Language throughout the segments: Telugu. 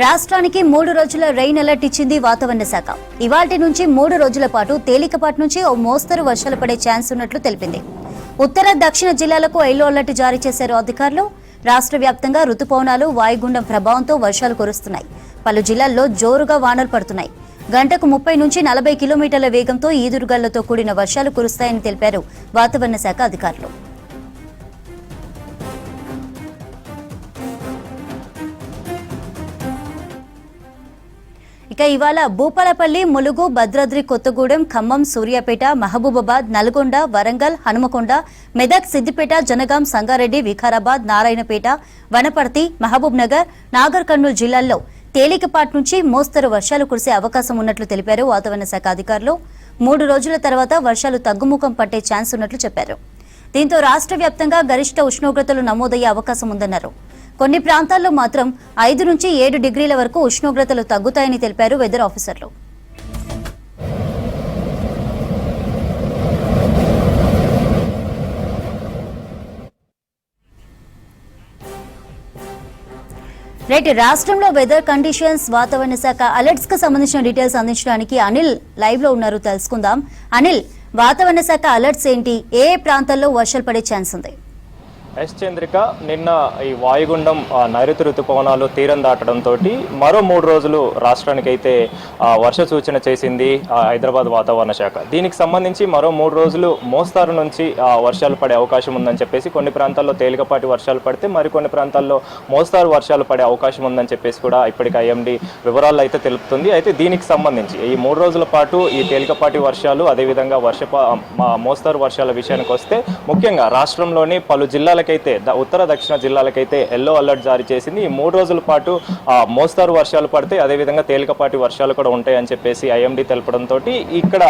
రాష్ట్రానికి మూడు రోజుల రెయిన్ అలర్ట్ ఇచ్చింది వాతావరణ శాఖ. ఇవాటి నుంచి మూడు రోజుల పాటు తేలికపాటి నుంచి ఓ మోస్తరు వర్షాలు పడే ఛాన్స్ ఉన్నట్లు తెలిపింది. ఉత్తర దక్షిణ జిల్లాలకు ఎల్లో అలర్ట్ జారీ చేశారు అధికారులు. రాష్ట్ర వ్యాప్తంగా రుతుపవనాలు వాయుగుండం ప్రభావంతో వర్షాలు కురుస్తున్నాయి. పలు జిల్లాల్లో జోరుగా వానలు పడుతున్నాయి. గంటకు ముప్పై నుంచి నలభై కిలోమీటర్ల వేగంతో ఈదురుగాళ్ళతో కూడిన వర్షాలు కురుస్తాయని తెలిపారు వాతావరణ శాఖ అధికారులు. ఇక ఇవాళ భూపాలపల్లి ములుగు భద్రాద్రి కొత్తగూడెం ఖమ్మం సూర్యాపేట మహబూబాబాద్ నల్గొండ వరంగల్ హనుమకొండ మెదక్ సిద్దిపేట జనగాం సంగారెడ్డి వికారాబాద్ నారాయణపేట వనపర్తి మహబూబ్ నగర్ నాగర్ కర్నూలు జిల్లాల్లో తేలికపాటి నుంచి మోస్తరు వర్షాలు కురిసే అవకాశం ఉన్నట్లు తెలిపారు వాతావరణ శాఖ అధికారులు. మూడు రోజుల తర్వాత వర్షాలు తగ్గుముఖం పట్టే ఛాన్స్ ఉన్నట్లు చెప్పారు. దీంతో రాష్ట్ర వ్యాప్తంగా గరిష్ట ఉష్ణోగ్రతలు నమోదయ్యే అవకాశం ఉందన్నారు. కొన్ని ప్రాంతాల్లో మాత్రం ఐదు నుంచి ఏడు డిగ్రీల వరకు ఉష్ణోగ్రతలు తగ్గుతాయని తెలిపారు వెదర్ ఆఫీసర్లు. రైట్ రాష్ట్రంలో వెదర్ కండిషన్స్ వాతావరణ శాఖ అలర్ట్స్కు సంబంధించిన డీటెయిల్స్ అందించడానికి అనిల్ లైవ్లో ఉన్నారు. తెలుసుకుందాం. అనిల్ వాతావరణ శాఖ అలర్ట్స్ ఏంటి? ఏ ఏ ప్రాంతాల్లో వర్షాలు పడే ఛాన్స్ ఉంది? ఎస్ చంద్రిక నిన్న ఈ వాయుగుండం నైరుతి ఋతుపవనాలు తీరం దాటడంతో మరో మూడు రోజులు రాష్ట్రానికి అయితే వర్ష సూచన చేసింది హైదరాబాద్ వాతావరణ శాఖ. దీనికి సంబంధించి మరో మూడు రోజులు మోస్తారు నుంచి వర్షాలు పడే అవకాశం ఉందని చెప్పేసి కొన్ని ప్రాంతాల్లో తేలికపాటి వర్షాలు పడితే మరికొన్ని ప్రాంతాల్లో మోస్తారు వర్షాలు పడే అవకాశం ఉందని చెప్పేసి కూడా ఇప్పటికి ఐఎండి వివరాలు అయితే తెలుపుతుంది. అయితే దీనికి సంబంధించి ఈ మూడు రోజుల పాటు ఈ తేలికపాటి వర్షాలు అదేవిధంగా వర్షపా మా- మోస్తారు వర్షాల విషయానికి వస్తే ముఖ్యంగా రాష్ట్రంలోని పలు జిల్లాలకైతే ద- ఉత్తర దక్షిణ జిల్లాలకైతే ఎల్లో అలర్ట్ జారీ చేసింది. ఈ మూడు రోజుల పాటు మోస్తరు మోస్తారు వర్షాలు పడితే అదేవిధంగా తేలికపాటి వర్షాలు కూడా ఉంటాయని చెప్పేసి ఐఎండి తెలపడంతో ఇక్కడ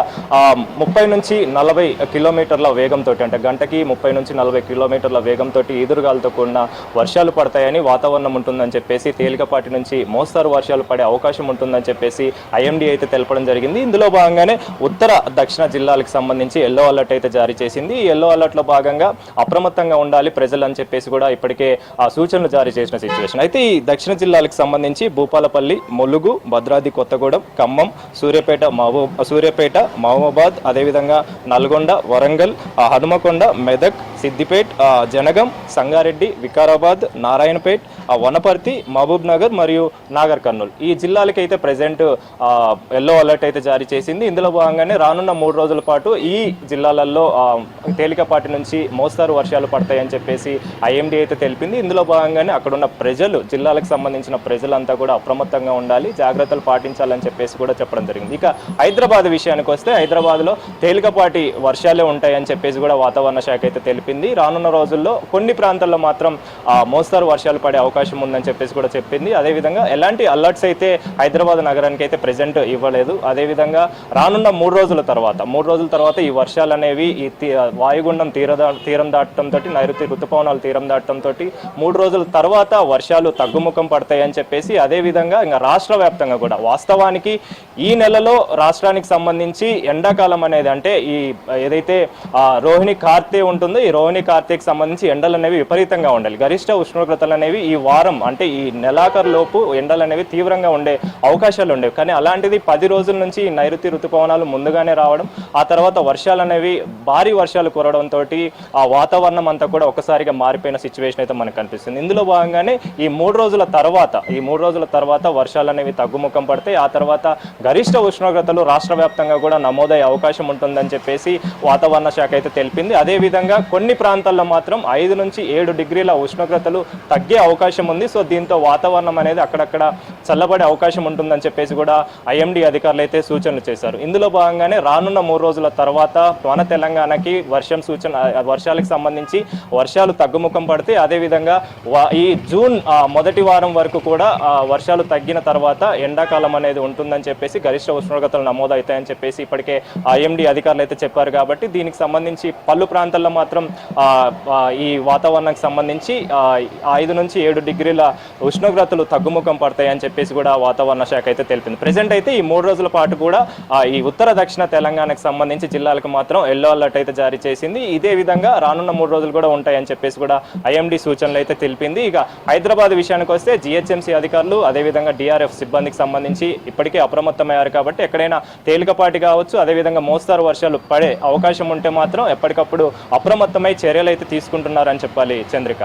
ముప్పై నుంచి నలభై కిలోమీటర్ల వేగంతో అంటే గంటకి ముప్పై నుంచి నలభై కిలోమీటర్ల వేగంతో ఎదురుగాలతో కూడిన వర్షాలు పడతాయని వాతావరణం ఉంటుందని చెప్పేసి తేలికపాటి నుంచి మోస్తారు వర్షాలు పడే అవకాశం ఉంటుందని చెప్పేసి ఐఎండి అయితే తెలపడం జరిగింది. ఇందులో భాగంగానే ఉత్తర దక్షిణ జిల్లాలకు సంబంధించి ఎల్లో అలర్ట్ అయితే జారీ చేసింది. ఈ ఎల్లో అలర్ట్లో భాగంగా అప్రమత్తంగా ఉండాలి ప్రజలు అని చెప్పేసి కూడా ఇప్పటికే ఆ సూచనలు జారీ చేసిన సిచ్యువేషన్ అయితే ఈ దక్షిణ జిల్లాలకు సంబంధించి భూపాలపల్లి ములుగు భద్రాద్రి కొత్తగూడెం ఖమ్మం సూర్యాపేట మహబూబ్ సూర్యాపేట మహబూబాద్ అదేవిధంగా నల్గొండ వరంగల్ హనుమకొండ మెదక్ సిద్దిపేట్ జనగం సంగారెడ్డి వికారాబాద్ నారాయణపేట్ ఆ, వనపర్తి మహబూబ్ నగర్ మరియు నాగర్ కర్నూలు. ఈ జిల్లాలకైతే ప్రజెంట్ ఎల్లో అలర్ట్ అయితే జారీ చేసింది. ఇందులో భాగంగానే రానున్న మూడు రోజుల పాటు ఈ జిల్లాలలో తేలికపాటి నుంచి మోస్తారు వర్షాలు పడతాయని చెప్పి చెప్పేసి ఐఎండీ అయితే తెలిపింది. ఇందులో భాగంగానే అక్కడున్న ప్రజలు జిల్లాలకు సంబంధించిన ప్రజలంతా కూడా అప్రమత్తంగా ఉండాలి జాగ్రత్తలు పాటించాలని చెప్పేసి కూడా చెప్పడం జరిగింది. ఇక హైదరాబాద్ విషయానికి వస్తే హైదరాబాద్లో తేలికపాటి వర్షాలే ఉంటాయని చెప్పేసి కూడా వాతావరణ శాఖ అయితే తెలిపింది. రానున్న రోజుల్లో కొన్ని ప్రాంతాల్లో మాత్రం మోస్తారు వర్షాలు పడే అవకాశం ఉందని చెప్పేసి కూడా చెప్పింది. అదేవిధంగా ఎలాంటి అలర్ట్స్ అయితే హైదరాబాద్ నగరానికి అయితే ప్రెజెంట్ ఇవ్వలేదు. అదేవిధంగా రానున్న మూడు రోజుల తర్వాత మూడు రోజుల తర్వాత ఈ వర్షాలు అనేవి ఈ తీ- వాయుగుండం తీర తీరం దాటడంతో నైరుతి ఋతుపవనాలు తీరం దాటడంతో మూడు రోజుల తర్వాత వర్షాలు తగ్గుముఖం పడతాయని చెప్పేసి అదేవిధంగా ఇంకా రాష్ట్ర వ్యాప్తంగా కూడా వాస్తవానికి ఈ నెలలో రాష్ట్రానికి సంబంధించి ఎండాకాలం అనేది అంటే ఈ ఏదైతే రోహిణి కార్తీ ఉంటుందో ఈ రోహిణి కార్తీకి సంబంధించి ఎండలు అనేవి విపరీతంగా ఉండాలి. గరిష్ట ఉష్ణోగ్రతలు అనేవి ఈ వారం అంటే ఈ నెలాఖరు లోపు ఎండలు అనేవి తీవ్రంగా ఉండే అవకాశాలు ఉండేవి. కానీ అలాంటిది పది రోజుల నుంచి నైరుతి ఋతుపవనాలు ముందుగానే రావడం ఆ తర్వాత వర్షాలు అనేవి భారీ వర్షాలు కురవడంతో ఆ వాతావరణం అంతా కూడా ఒకసారి ఒక్కసారిగా మారిపోయిన సిచ్యువేషన్ అయితే మనకు కనిపిస్తుంది. ఇందులో భాగంగానే ఈ మూడు రోజుల తర్వాత ఈ మూడు రోజుల తర్వాత వర్షాలు అనేవి తగ్గుముఖం పడతాయి ఆ తర్వాత గరిష్ట ఉష్ణోగ్రతలు రాష్ట్ర వ్యాప్తంగా కూడా నమోదయ్యే అవకాశం ఉంటుందని చెప్పేసి వాతావరణ శాఖ అయితే తెలిపింది. అదేవిధంగా కొన్ని ప్రాంతాల్లో మాత్రం ఐదు నుంచి ఏడు డిగ్రీల ఉష్ణోగ్రతలు తగ్గే అవకాశం ఉంది. సో దీంతో వాతావరణం అనేది అక్కడక్కడ చల్లబడే అవకాశం ఉంటుందని చెప్పేసి కూడా ఐఎండీ అధికారులు అయితే సూచనలు చేశారు. ఇందులో భాగంగానే రానున్న మూడు రోజుల తర్వాత మన తెలంగాణకి వర్షం సూచన వర్షాలకు సంబంధించి వర్షాలు తగ్గుముఖం పడితే అదేవిధంగా ఈ జూన్ మొదటి వారం వరకు కూడా వర్షాలు తగ్గిన తర్వాత ఎండాకాలం అనేది ఉంటుందని చెప్పేసి గరిష్ట ఉష్ణోగ్రతలు నమోదవుతాయని చెప్పేసి ఇప్పటికే ఐఎండి అధికారులు అయితే చెప్పారు కాబట్టి దీనికి సంబంధించి పలు ప్రాంతాల్లో మాత్రం ఈ వాతావరణానికి సంబంధించి ఐదు నుంచి ఏడు డిగ్రీల ఉష్ణోగ్రతలు తగ్గుముఖం పడతాయని చెప్పేసి కూడా వాతావరణ శాఖ అయితే తెలిపింది. ప్రజెంట్ అయితే ఈ మూడు రోజుల పాటు కూడా ఈ ఉత్తర దక్షిణ తెలంగాణకు సంబంధించి జిల్లాలకు మాత్రం ఎల్లో అలర్ట్ అయితే జారీ చేసింది. ఇదే విధంగా రానున్న మూడు రోజులు కూడా ఉంటాయని అని చెప్పేసి కూడా ఐఎండి సూచనలు అయితే తెలిపింది. ఇక హైదరాబాద్ విషయానికి వస్తే జిహెచ్ఎంసీ అధికారులు అదేవిధంగా డిఆర్ఎఫ్ సిబ్బందికి సంబంధించి ఇప్పటికే అప్రమత్తమయ్యారు కాబట్టి ఎక్కడైనా తేలికపాటి కావచ్చు అదేవిధంగా మోస్తారు వర్షాలు పడే అవకాశం ఉంటే మాత్రం ఎప్పటికప్పుడు అప్రమత్తమై చర్యలు అయితే తీసుకుంటున్నారని చెప్పాలి చంద్రిక.